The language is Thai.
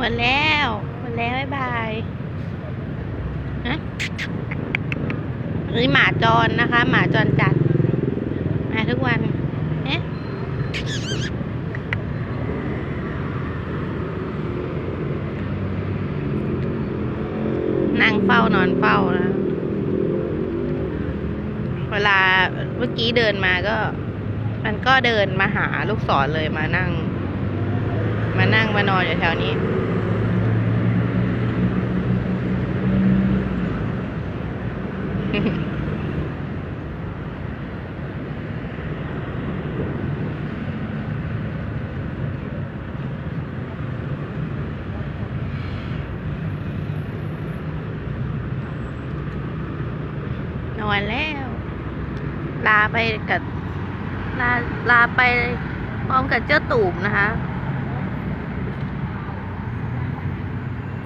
หมดแล้วหมดแล้วบ๊ายบายฮะนี่หมาจรนะคะ หมาจรจัด มาทุกวันเอ๊ะนั่งเฝ้านอนเฝ้านะ เวลาเมื่อกี้เดินมาก็ มันก็เดินมาหาลูกศรเลยมานั่ง มานั่งมานอนอยู่แถวนี้ นอนแล้ว ลาไปกับลาลาไปพร้อมกับเจ้าตูบนะคะ